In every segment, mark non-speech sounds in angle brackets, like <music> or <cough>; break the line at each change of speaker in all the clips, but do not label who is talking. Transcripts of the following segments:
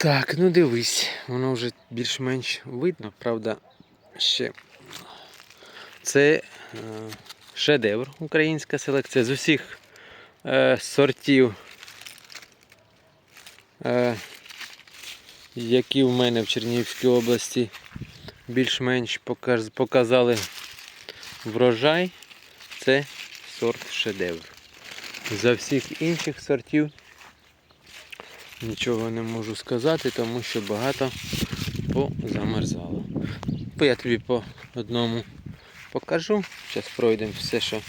Так, ну дивись, воно вже більш-менш видно, правда, ще. Це е, шедевр українська селекція з усіх е, сортів, е, які в мене в Чернігівській області більш-менш показ- показали врожай. Це сорт шедевр. За всіх інших сортів нічого не можу сказати, тому що багато позамерзало. Я тобі по одному покажу. Зараз пройдемо все, що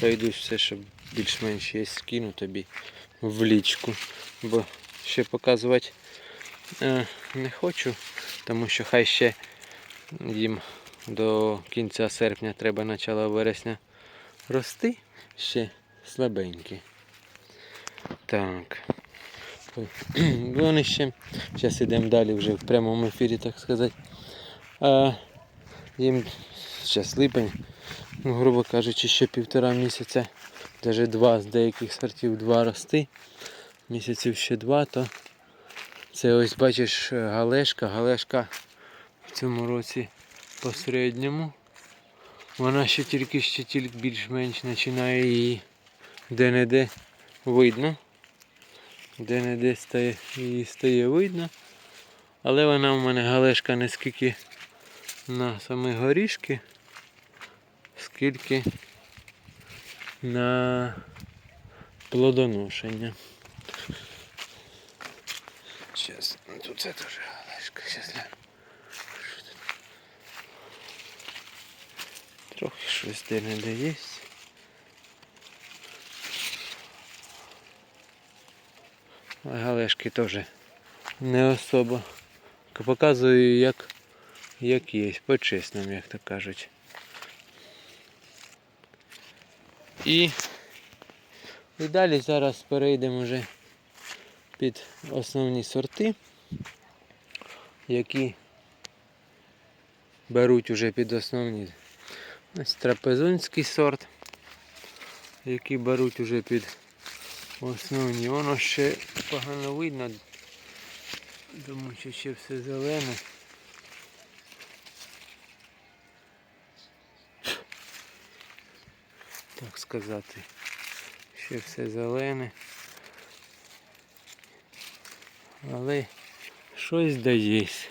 пройдусь все, що більш-менш є, скину тобі в лічку. Бо ще показувати е, не хочу, тому що хай ще їм до кінця серпня треба начало вересня рости ще слабенькі. Так. <clears throat> Ще. Зараз йдемо далі вже в прямому ефірі, так сказати. А, їм зараз липень, ну, грубо кажучи, ще півтора місяця, навіть два з деяких сортів два рости. Місяців ще два, то це ось бачиш галешка. Галешка в цьому році по середньому. Вона ще тільки ще тільки більш-менш починає її де-не-де видно. Де-не-де стає, її стає видно. Але вона в мене галешка не скільки на самі горішки, скільки на плодоношення. Зараз, тут це теж галешка, зараз. Трохи щось де-не-де є. А галешки теж не особо. Показую як, як є, по-чесному, як то кажуть. І, і далі зараз перейдемо вже під основні сорти, які беруть уже під основні. Ось трапезунський сорт, який беруть уже під основні. Воно ще погано видно, тому що ще все зелене. Так сказати. Ще все зелене. Але щось дається.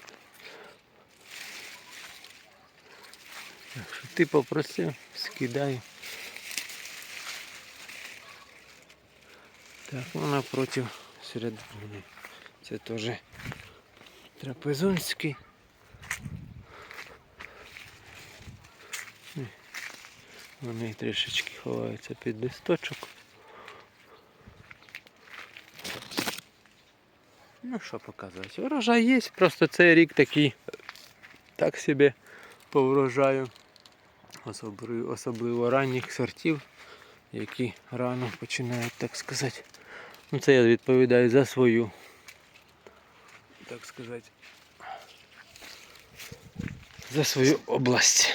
Так що ти попросив, скидаю. Так, вона проти середини. Це теж трапезунський. Вони трішечки ховаються під листочок. Ну що показувати? Урожай є, просто цей рік такий так собі по врожаю. Особливо, особливо ранніх сортів, які рано починають, так сказати. Ну це я відповідаю за свою, так сказати, за свою область.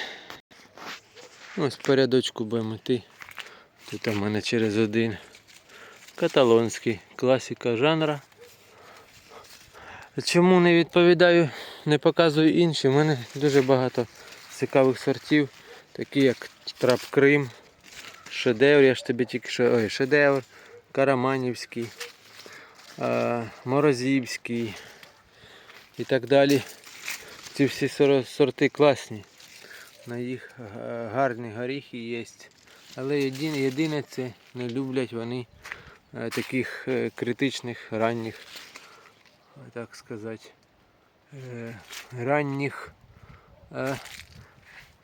Ось порядочку будемо йти. Тут у мене через один каталонський класика жанра. Чому не відповідаю, не показую інші? У мене дуже багато цікавих сортів, такі як Трап Крим, Шедевр, я ж тобі тільки що ой, шедевр, Караманівський, е, Морозівський і так далі. Ці всі сорти класні. На їх гарні горіхи є. Але єдине, єдине це не люблять вони е, таких е, критичних ранніх, е, так сказати, е, ранніх е,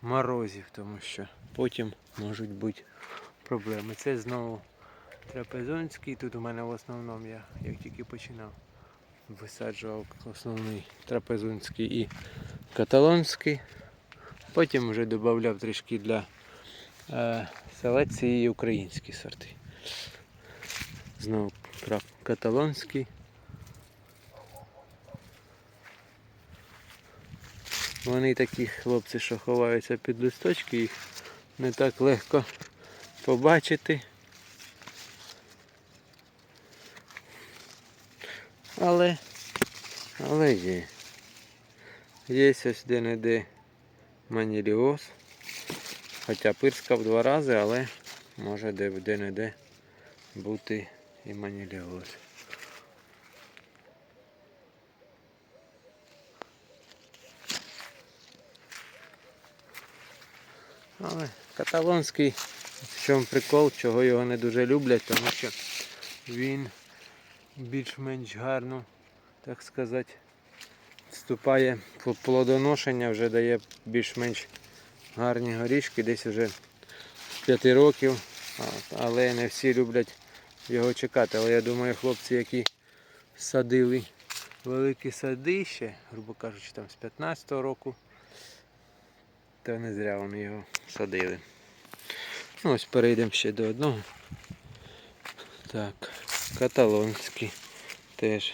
морозів, тому що потім можуть бути проблеми. Це знову трапезонський. Тут у мене в основному я як тільки починав висаджував основний трапезунський і каталонський. Потім вже додавав трішки для е, селекції українські сорти. Знову каталонський. Вони такі хлопці, що ховаються під листочки, їх не так легко побачити. Але Але є. Є ось де-не-де маніліоз. Хоча пирскав два рази, але може де- де-не-де бути і маніліоз. Але каталонський, в чому прикол, чого його не дуже люблять, тому що він більш-менш гарно, так сказати, вступає в плодоношення, вже дає більш-менш гарні горішки, десь вже з 5 років, але не всі люблять його чекати. Але я думаю, хлопці, які садили великі сади ще, грубо кажучи, там з 15-го року, то не зря вони його садили. Ну, ось перейдемо ще до одного. Так, каталонський теж.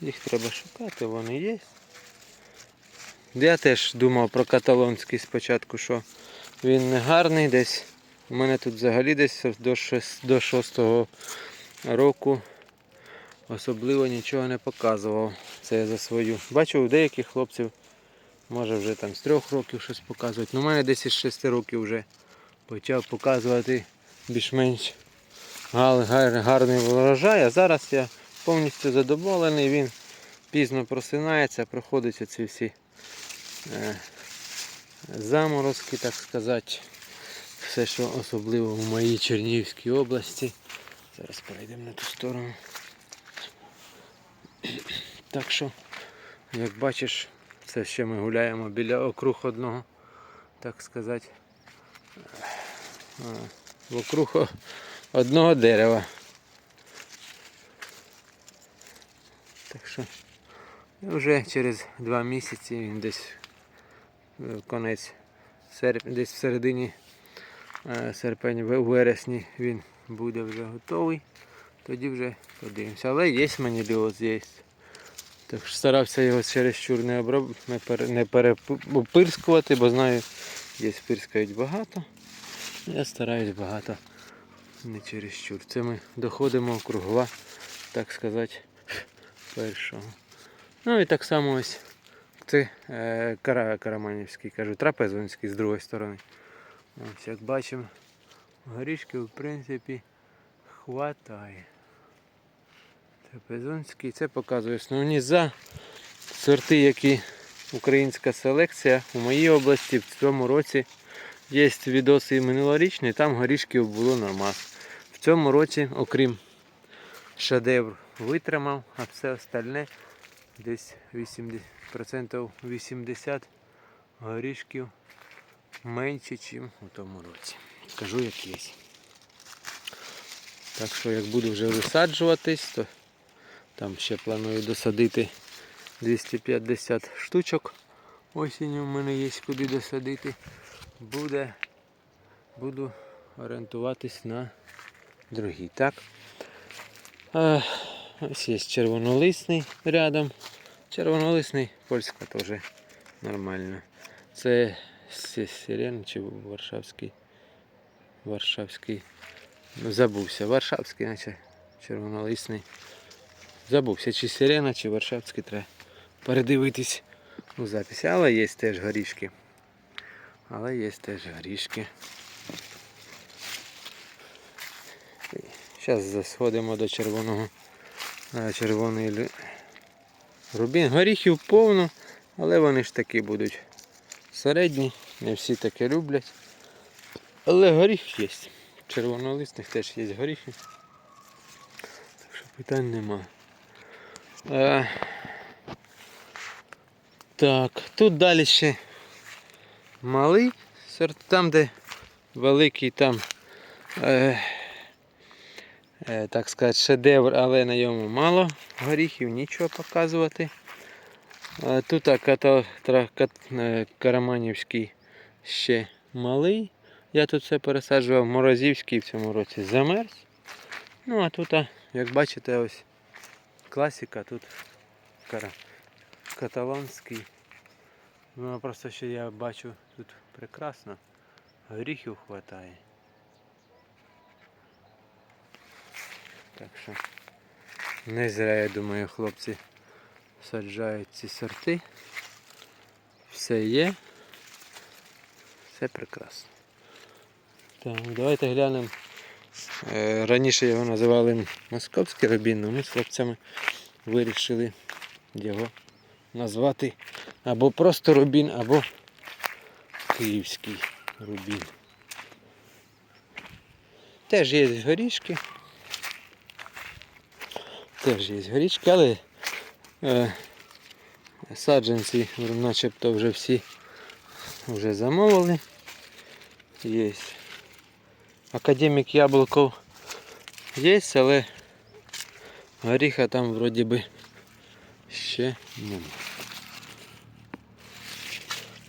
Їх треба шукати, вони є. Я теж думав про каталонський спочатку, що він не гарний десь. У мене тут взагалі десь до 6, до 6 року особливо нічого не показував. Це я за свою. Бачу, у деяких хлопців може вже там з 3 років щось показують. Ну, у мене десь із 6 років вже почав показувати більш-менш гарний врожай. А зараз я повністю задоволений. Він пізно просинається, проходить оці всі е, заморозки, так сказати. Все, що особливо в моїй Чернігівській області. Зараз перейдемо на ту сторону. Так що, як бачиш, це ще ми гуляємо біля округ одного, так сказати. е, Вокруг о- одного дерева. Так що вже через два місяці він десь е, конець серп... десь в середині е, серпень, в- вересні він буде вже готовий. Тоді вже подивимося. Але є маніліоз, є. Так що старався його чересчур не, оброб... не, пере... не перепирскувати, бо знаю, є пирскають багато. Я стараюсь багато не чересчур. Це ми доходимо кругла, так сказати, першого. Ну і так само ось це е, кара, Караманівський, кажу, трапезунський з другої сторони. Ось як бачимо, горішки в принципі хватає. Трапезунський, це показує основні за сорти, які українська селекція у моїй області в цьому році є відоси і минулорічні, там горішків було нормас. Цьому році, окрім шедевр, витримав, а все остальне десь 80%, 80 горішків менше, ніж у тому році. Кажу, як є. Так що як буду вже висаджуватись, то там ще планую досадити 250 штучок. Осінню в мене є куди досадити. Буде, буду орієнтуватись на другий. Так. А, ось є червонолисний рядом. Червонолисний, польська теж нормально. Це сирен чи варшавський. Варшавський. Ну, забувся. Варшавський, наче червонолисний. Забувся, чи сирена, чи варшавський треба передивитись у записі. Але є теж горішки. Але є теж горішки. Зараз сходимо до червоного а, червоної рубін. Горіхів повно, але вони ж такі будуть середні, не всі таке люблять. Але горіх є. Червонолисних теж є горіхи. Так що питань нема. А, так, тут далі ще малий сорт, там де великий там, е, е, так сказати, шедевр, але на ньому мало горіхів, нічого показувати. Тут тра, кат, е, Караманівський ще малий. Я тут все пересаджував, Морозівський в цьому році замерз. Ну а тут, як бачите, ось класика, тут кара, каталонський. Ну просто що я бачу тут прекрасно. Горіхів хватає. Так що не зря, я думаю, хлопці саджають ці сорти. Все є. Все прекрасно. Так, давайте глянемо. Е, Раніше його називали московський рубін, але ми з хлопцями вирішили його назвати або просто рубін, або київський рубін. Теж є горішки. Теж є горішки, але е, саджанці начебто вже всі вже замовили. Є. Академік Яблуков є, але горіха там вроді би ще нема.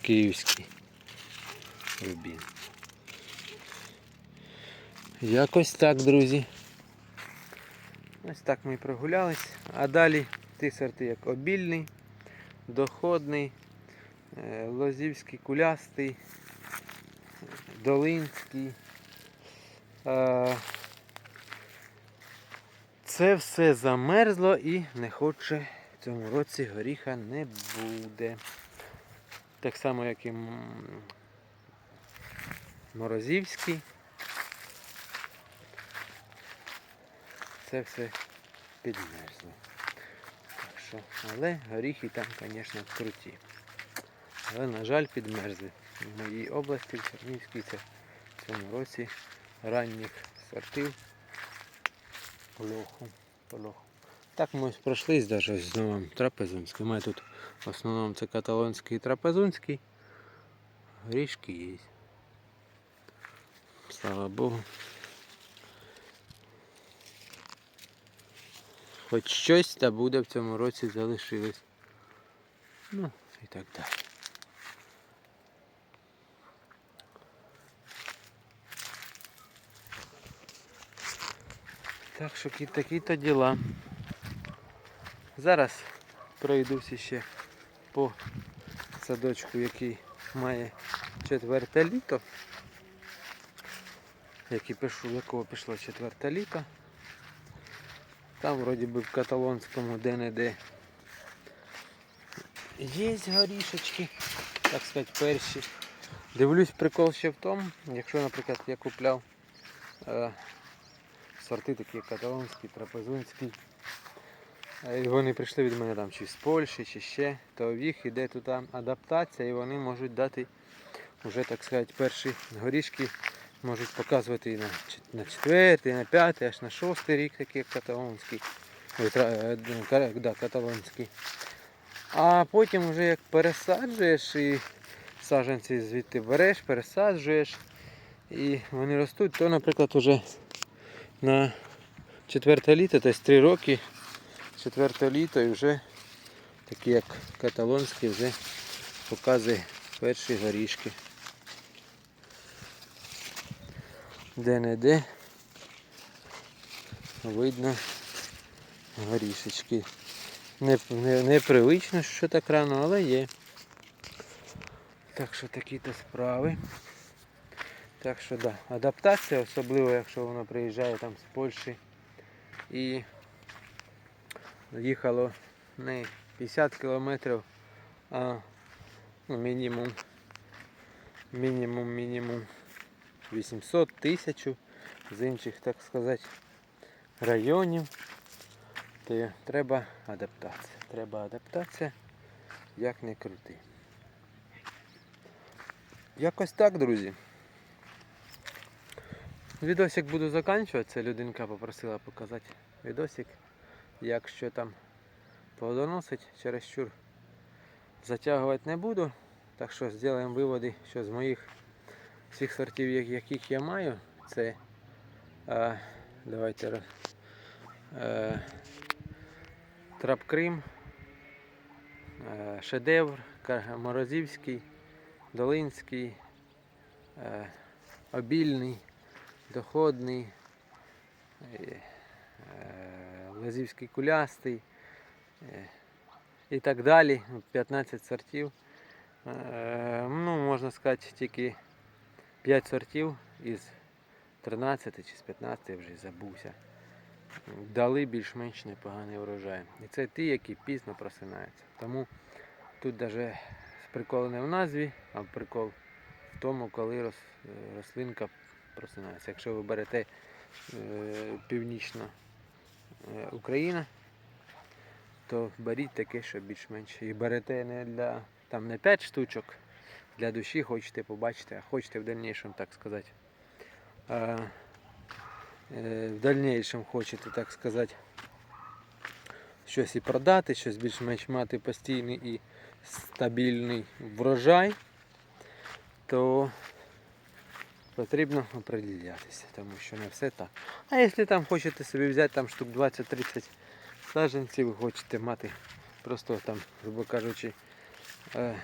Київський рубін. Якось так, друзі. Ось так ми і прогулялись. А далі ті сорти, як обільний, доходний, е, лозівський кулястий, долинський. Е, Це все замерзло і не хоче в цьому році горіха не буде. Так само, як і морозівський. Це все підмерзло. Так що, але горіхи там, звісно, круті. Але, на жаль, підмерзли. В моїй області, в Чернівській, це в цьому році ранніх сортів лоху. лоху. Так ми ось пройшлись навіть з новим трапезунським. У мене тут в основному це каталонський і трапезунський. Горішки є. Слава Богу. Хоч щось та буде в цьому році залишилось. Ну і так далі. Так що такі-то діла. Зараз пройдусь ще по садочку, який має четверте літо. Який пишу, якого пішло четверте літо. Там вроді би в каталонському де-не-де є горішечки, так сказати, перші. Дивлюсь, прикол ще в тому, якщо, наприклад, я купляв е, сорти такі трапезунський, е, і вони прийшли від мене там чи з Польщі, чи ще, то в їх іде тут адаптація і вони можуть дати вже, так сказати, перші горішки можуть показувати і на, чет- на четвертий, на п'ятий, аж на шостий рік, такий як каталонський. Е, да, каталонський. А потім вже як пересаджуєш і саджанці звідти береш, пересаджуєш і вони ростуть, то, наприклад, вже на четверте літо, тобто 3 роки, четверте літо і вже такі як каталонський вже показує перші горішки. Де-не-де видно горішечки. Не, не, непривично, що так рано, але є. Так що такі-то справи. Так що да, адаптація, особливо якщо воно приїжджає там з Польщі і їхало не 50 кілометрів, а ну, мінімум, мінімум, мінімум 800 тисяч з інших, так сказати, районів. То треба адаптація. Треба адаптація, як не крути. Якось так, друзі. Відосик буду закінчувати. Людинка попросила показати відосик. Як що там плодоносить, чересчур затягувати не буду. Так що зробимо виводи, що з моїх всіх сортів, яких я маю, це а, давайте роз- е, Трап Крим, е, Шедевр, Морозівський, Долинський, е, Обільний, Доходний, е, е, Лазівський кулястий е, і так далі. 15 сортів. Е, Ну, можна сказати, тільки 5 сортів із 13 чи з 15 я вже забувся. дали більш-менш непоганий урожай. І це ті, які пізно просинаються. Тому тут навіть прикол не в назві, а прикол в тому, коли е, рослинка просинається. Якщо ви берете е, північна е, Україна, то беріть таке, що більш-менш. І берете не для там не 5 штучок для душі, хочете побачити, а хочете в дальнішому, так сказати. Е, в дальнішому хочете, так сказати, щось і продати, щось більш-менш мати постійний і стабільний врожай, то потрібно оприділятися, тому що не все так. А якщо там хочете собі взяти там штук 20-30 саджанців, ви хочете мати просто там, грубо кажучи, е,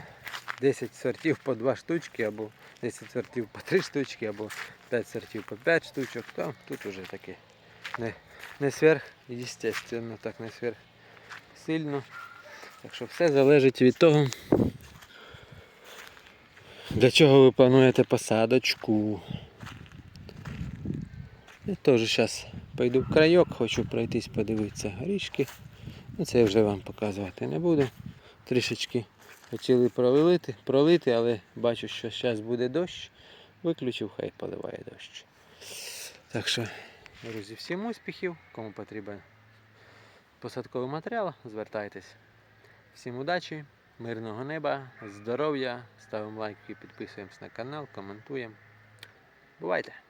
10 сортів по 2 штучки, або 10 сортів по 3 штучки, або 5 сортів по 5 штучок, то тут уже таке не, не сверх, естественно, так не сверх сильно. Так що все залежить від того, для чого ви плануєте посадочку. Я теж зараз пойду в крайок, хочу пройтись, подивитися горішки. Ну це я вже вам показувати не буду. Трішечки хотіли пролити, пролити, але бачу, що зараз буде дощ. Виключив, хай поливає дощ. Так що, друзі, всім успіхів. Кому потрібен посадковий матеріал, звертайтесь. Всім удачі, мирного неба, здоров'я, ставимо лайки, підписуємось на канал, коментуємо. Бувайте!